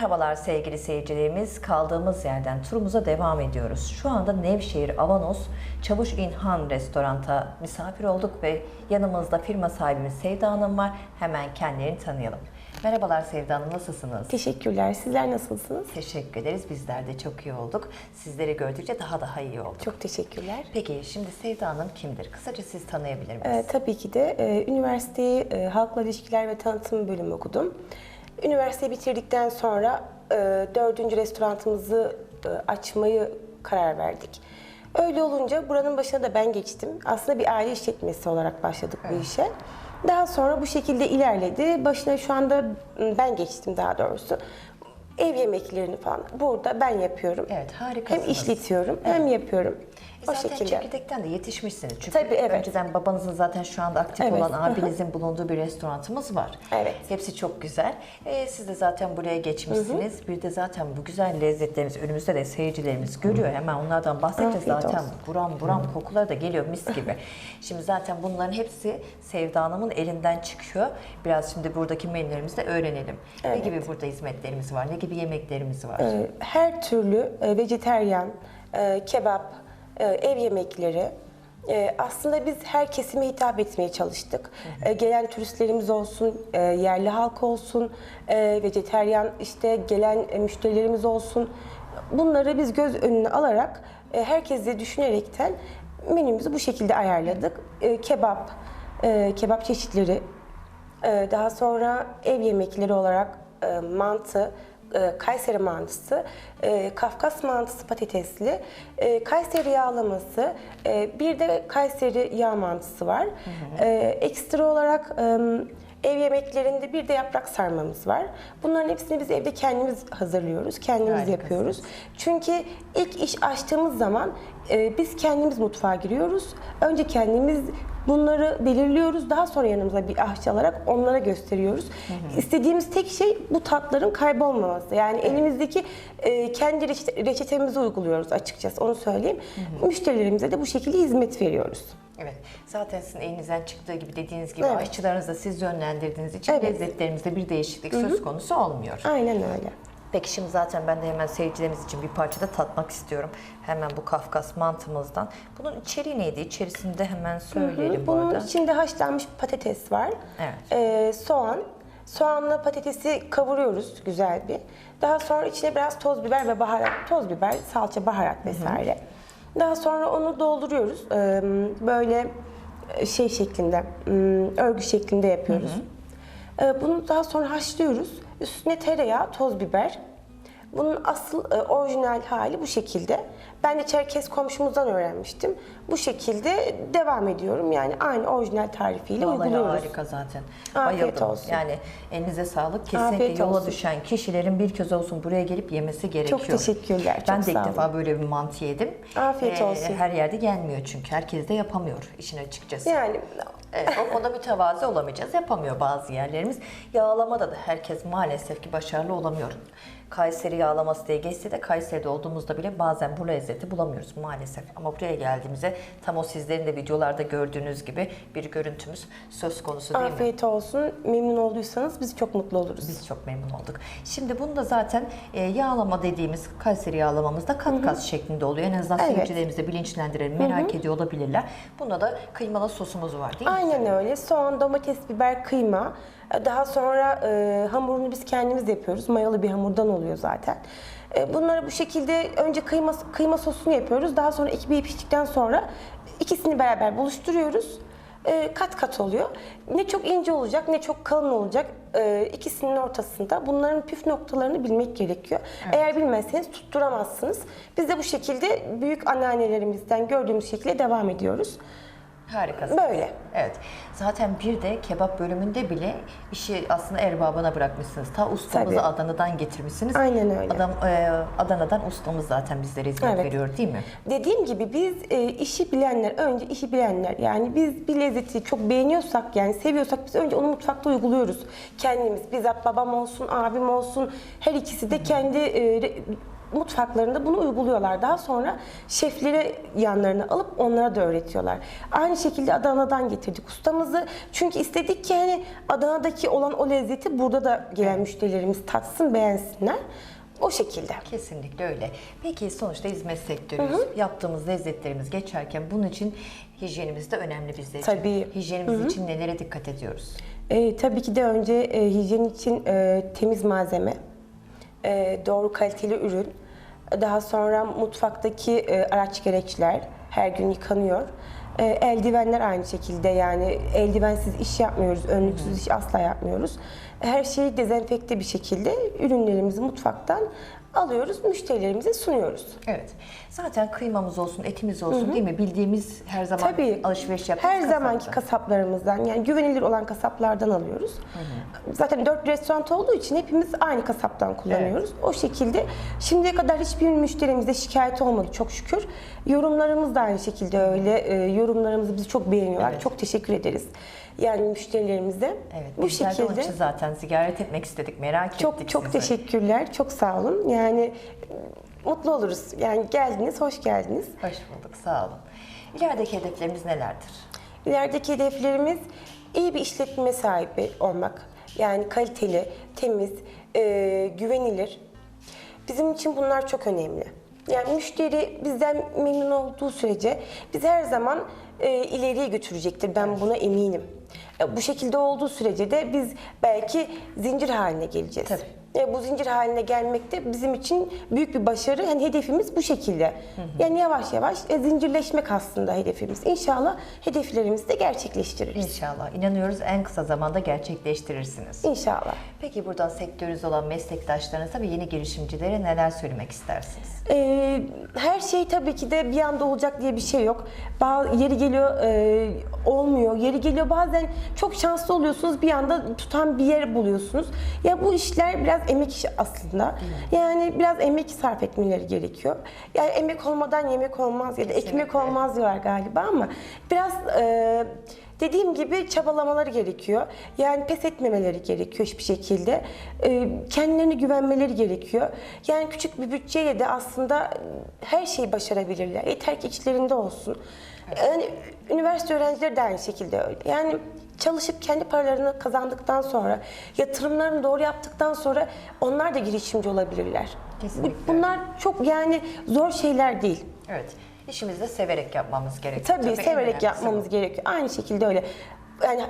Merhabalar sevgili seyircilerimiz. Kaldığımız yerden turumuza devam ediyoruz. Şu anda Nevşehir Avanos Çavuş İlhan Restorant'a misafir olduk ve yanımızda firma sahibimiz Sevda Hanım var. Hemen kendilerini tanıyalım. Merhabalar Sevda Hanım, nasılsınız? Teşekkürler. Sizler nasılsınız? Teşekkür ederiz. Bizler de çok iyi olduk. Sizleri gördükçe daha daha iyi olduk. Çok teşekkürler. Peki şimdi Sevda Hanım kimdir? Kısaca siz tanıyabilir misiniz? Ee, tabii ki de e, üniversiteyi e, Halkla İlişkiler ve Tanıtım bölümü okudum. Üniversiteyi bitirdikten sonra e, dördüncü restoranımızı e, açmayı karar verdik. Öyle olunca buranın başına da ben geçtim. Aslında bir aile işletmesi olarak başladık bu işe. Daha sonra bu şekilde ilerledi. Başına şu anda ben geçtim daha doğrusu. Ev yemeklerini falan burada ben yapıyorum. Evet, harikasınız. Hem işletiyorum hem yapıyorum. E O Zaten şekilde. çekirdekten de yetişmişsiniz. Çünkü Tabii, evet. önceden babanızın zaten şu anda aktif Evet. olan abinizin bulunduğu bir restoranımız var. Evet. Hepsi çok güzel. E, siz de zaten buraya geçmişsiniz. Bir de zaten bu güzel lezzetlerimiz önümüzde de seyircilerimiz görüyor. Hemen onlardan bahsedeceğiz. Afiyet zaten olsun. buram buram kokular da geliyor mis gibi. şimdi zaten bunların hepsi Sevda Hanım'ın elinden çıkıyor. Biraz şimdi buradaki menülerimizi de öğrenelim. Ne Evet. gibi burada hizmetlerimiz var? Ne gibi yemeklerimiz var? Ee, her türlü e, vejeteryan, e, kebap, e, ev yemekleri. e, Aslında biz her kesime hitap etmeye çalıştık. E, Gelen turistlerimiz olsun, e, yerli halk olsun, e, vejeteryan işte gelen e, müşterilerimiz olsun. Bunları biz göz önüne alarak, e, herkesi düşünerekten menümüzü bu şekilde ayarladık. E, Kebap, e, kebap çeşitleri, Daha sonra ev yemekleri olarak e, mantı, e, Kayseri mantısı, e, Kafkas mantısı patatesli, e, Kayseri yağlaması, e, bir de Kayseri yağ mantısı var. E, Ekstra olarak e, ev yemeklerinde bir de yaprak sarmamız var. Bunların hepsini biz evde kendimiz hazırlıyoruz, kendimiz Harikasınız. yapıyoruz. Çünkü ilk iş açtığımız zaman e, biz kendimiz mutfağa giriyoruz. Önce kendimiz bunları belirliyoruz. Daha sonra yanımıza bir aşçı alarak onlara gösteriyoruz. İstediğimiz tek şey bu tatların kaybolmaması. Yani elimizdeki e, kendi reçete- reçetemizi uyguluyoruz açıkçası onu söyleyeyim. Müşterilerimize de bu şekilde hizmet veriyoruz. Evet. Zaten sizin elinizden çıktığı gibi dediğiniz gibi Evet. aşçılarınızı siz yönlendirdiğiniz için Evet. lezzetlerimizde bir değişiklik söz konusu olmuyor. Aynen öyle. Peki şimdi zaten ben de hemen seyircilerimiz için bir parça da tatmak istiyorum. Hemen bu Kafkas mantımızdan. Bunun içeriği neydi? İçerisinde hemen söyleyelim bu Bunun arada. içinde haşlanmış patates var. Evet. Ee, soğan. Soğanla patatesi kavuruyoruz güzel bir. Daha sonra içine biraz toz biber ve baharat, toz biber, salça, baharat vesaire. Daha sonra onu dolduruyoruz. Ee, böyle şey şeklinde, ım, örgü şeklinde yapıyoruz. Ee, bunu daha sonra haşlıyoruz. Üstüne tereyağı, toz biber. Bunun asıl e, orijinal hali bu şekilde. Ben de Çerkez komşumuzdan öğrenmiştim. Bu şekilde devam ediyorum. Yani aynı orijinal tarifiyle Vallahi uyguluyoruz. harika zaten. Afiyet Bayıldım. olsun. Yani elinize sağlık. Kesinlikle Afiyet yola olsun. düşen kişilerin bir kez olsun buraya gelip yemesi gerekiyor. teşekkürler, çok Ben de ilk olun. defa böyle bir mantı yedim. Afiyet olsun. Her yerde gelmiyor çünkü. Herkes de yapamıyor işin açıkçası. Yani Evet, o konuda mütevazı olamayacağız. Yapamıyor bazı yerlerimiz. Yağlamada da herkes maalesef ki başarılı olamıyor. Kayseri yağlaması diye geçse de Kayseri'de olduğumuzda bile bazen bu lezzeti bulamıyoruz maalesef. Ama buraya geldiğimizde tam o sizlerin de videolarda gördüğünüz gibi bir görüntümüz söz konusu değil mi? afiyet olsun. Memnun olduysanız biz çok mutlu oluruz. Biz çok memnun olduk. Şimdi bunu da zaten e, yağlama dediğimiz Kayseri yağlamamızda kat kat şeklinde oluyor. En azından Evet. seyircilerimizi de bilinçlendirelim, merak ediyor olabilirler. Bunda da kıymalı sosumuz var değil mi? Aynen öyle. Soğan, domates, biber, kıyma. Daha sonra e, hamurunu biz kendimiz yapıyoruz. Mayalı bir hamurdan oluyor zaten. E, bunları bu şekilde önce kıyma kıyma sosunu yapıyoruz. Daha sonra ekmeği piştikten sonra ikisini beraber buluşturuyoruz. E, kat kat oluyor. Ne çok ince olacak ne çok kalın olacak. E, ikisinin ortasında bunların püf noktalarını bilmek gerekiyor. Eğer bilmezseniz tutturamazsınız. Biz de bu şekilde büyük anneannelerimizden gördüğümüz şekilde devam ediyoruz. Harikasın. Böyle. Evet. Zaten bir de kebap bölümünde bile işi aslında erbabına bırakmışsınız. Ta ustamızı Tabii. Adana'dan getirmişsiniz. Aynen öyle. Adam e, Adana'dan ustamız zaten bizlere hizmet Evet. veriyor değil mi? Dediğim gibi biz e, işi bilenler, önce işi bilenler yani biz bir lezzeti çok beğeniyorsak yani seviyorsak biz önce onu mutfakta uyguluyoruz. Kendimiz bizzat babam olsun, abim olsun her ikisi de kendi e, re- mutfaklarında bunu uyguluyorlar. Daha sonra şefleri yanlarına alıp onlara da öğretiyorlar. Aynı şekilde Adana'dan getirdik ustamızı. Çünkü istedik ki hani Adana'daki olan o lezzeti burada da gelen müşterilerimiz tatsın, beğensinler. O şekilde. Kesinlikle öyle. Peki sonuçta hizmet sektörüyüz. Yaptığımız lezzetlerimiz geçerken bunun için hijyenimiz de önemli bizler için. Tabii. Hijyenimiz için nelere dikkat ediyoruz? E, tabii ki de önce e, hijyen için e, temiz malzeme, e, doğru kaliteli ürün, daha sonra mutfaktaki e, araç gereçler her gün yıkanıyor. E, eldivenler aynı şekilde yani eldivensiz iş yapmıyoruz, önlüksüz iş asla yapmıyoruz. Her şeyi dezenfekte bir şekilde ürünlerimizi mutfaktan alıyoruz, müşterilerimize sunuyoruz. Evet. Zaten kıymamız olsun, etimiz olsun değil mi? Bildiğimiz her zaman Tabii. alışveriş yaptığımız Her zamanki kasapta. kasaplarımızdan yani güvenilir olan kasaplardan alıyoruz. Zaten dört restoran olduğu için hepimiz aynı kasaptan kullanıyoruz. O şekilde şimdiye kadar hiçbir müşterimizde şikayet olmadı çok şükür. Yorumlarımız da aynı şekilde öyle. Ee, yorumlarımızı bizi çok beğeniyorlar. Evet. Çok teşekkür ederiz. Yani müşterilerimize. Evet. Bu bizler de onun şekilde. için zaten ziyaret etmek istedik. Merak Çok ettik çok sizi. teşekkürler. Çok sağ olun. Yani e, mutlu oluruz. Yani geldiniz, hoş geldiniz. Hoş bulduk. Sağ olun. İlerideki hedeflerimiz nelerdir? İlerideki hedeflerimiz iyi bir işletme sahibi olmak. Yani kaliteli, temiz, e, güvenilir. Bizim için bunlar çok önemli. Yani müşteri bizden memnun olduğu sürece bizi her zaman e, ileriye götürecektir. Ben buna eminim. E, bu şekilde olduğu sürece de biz belki zincir haline geleceğiz. Tabii. E, bu zincir haline gelmek de bizim için büyük bir başarı. Yani hedefimiz bu şekilde. Yani yavaş yavaş e, zincirleşmek aslında hedefimiz. İnşallah hedeflerimizi de gerçekleştiririz. İnşallah. İnanıyoruz en kısa zamanda gerçekleştirirsiniz. İnşallah. Peki buradan sektörünüz olan meslektaşlarınıza ve yeni girişimcilere neler söylemek istersiniz? E, her şey tabii ki de bir anda olacak diye bir şey yok. Bazı yeri geliyor e, olmuyor. Yeri geliyor bazen çok şanslı oluyorsunuz bir anda tutan bir yer buluyorsunuz. Ya bu işler biraz emek işi aslında. Yani biraz emek sarf etmeleri gerekiyor. Yani emek olmadan yemek olmaz ya da ekmek Kesinlikle. olmaz diyorlar galiba ama biraz e, dediğim gibi çabalamaları gerekiyor. Yani pes etmemeleri gerekiyor hiçbir şekilde. E, kendilerine güvenmeleri gerekiyor. Yani küçük bir bütçeyle de aslında her şeyi başarabilirler. Yeter ki içlerinde olsun. Yani üniversite öğrencileri de aynı şekilde öyle. Yani çalışıp kendi paralarını kazandıktan sonra, yatırımlarını doğru yaptıktan sonra onlar da girişimci olabilirler. Kesinlikle. Bu- Bunlar çok yani zor şeyler değil. Evet. İşimizi de severek yapmamız gerekiyor. Tabii, en severek yapmamız bu. gerekiyor. Aynı şekilde öyle. Yani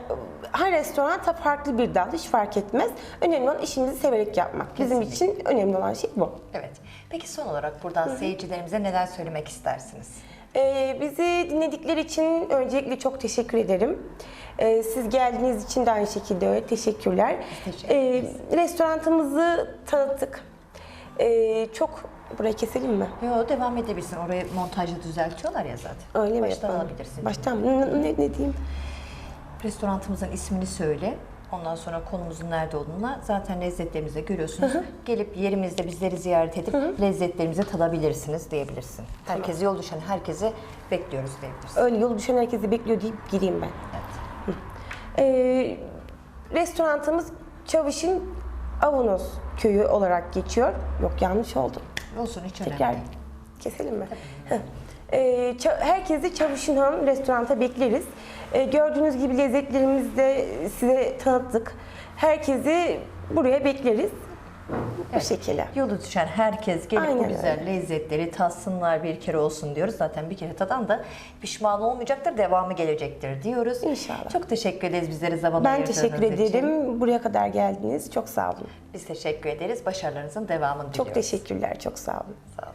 her restoran da farklı bir dal, hiç fark etmez. Önemli olan işimizi severek yapmak. Bizim için önemli olan şey bu. Evet. Peki son olarak buradan seyircilerimize neler söylemek istersiniz? Ee, bizi dinledikleri için öncelikle çok teşekkür ederim. Ee, siz geldiğiniz için de aynı şekilde öyle. Teşekkürler. teşekkür Ee, restoranımızı tanıttık. Ee, çok burayı keselim mi? Yo devam edebilirsin. Orayı montajda düzeltiyorlar ya zaten. Öyle mi Baştan yapalım? alabilirsin. Baştan mı? Ne, ne, ne diyeyim? Restoranımızın ismini söyle. Ondan sonra konumuzun nerede olduğunu zaten lezzetlerimizi görüyorsunuz. Gelip yerimizde bizleri ziyaret edip lezzetlerimizi tadabilirsiniz diyebilirsin. Herkese yol düşen herkese bekliyoruz diyebilirsin. Öyle yol düşen herkesi bekliyor deyip gireyim ben. Evet. Ee, restoranımız Çavuş'un Avanos köyü olarak geçiyor. Yok yanlış oldu. Olsun hiç önemli Tekrar keselim mi? Heh. Ça- herkesi Çavuş'un Han restoranta bekleriz. Ee, gördüğünüz gibi lezzetlerimizi de size tanıttık. Herkesi buraya bekleriz. Bu şekilde. Yolu düşen herkes gelip bu Aynen güzel öyle. lezzetleri tatsınlar bir kere olsun diyoruz. Zaten bir kere tadan da pişman olmayacaktır, devamı gelecektir diyoruz. İnşallah. Çok teşekkür ederiz bizlere zaman Ben teşekkür için. ederim. Buraya kadar geldiniz. Çok sağ olun. Biz teşekkür ederiz. Başarılarınızın devamını Çok diliyoruz. teşekkürler. Çok sağ olun. Sağ olun.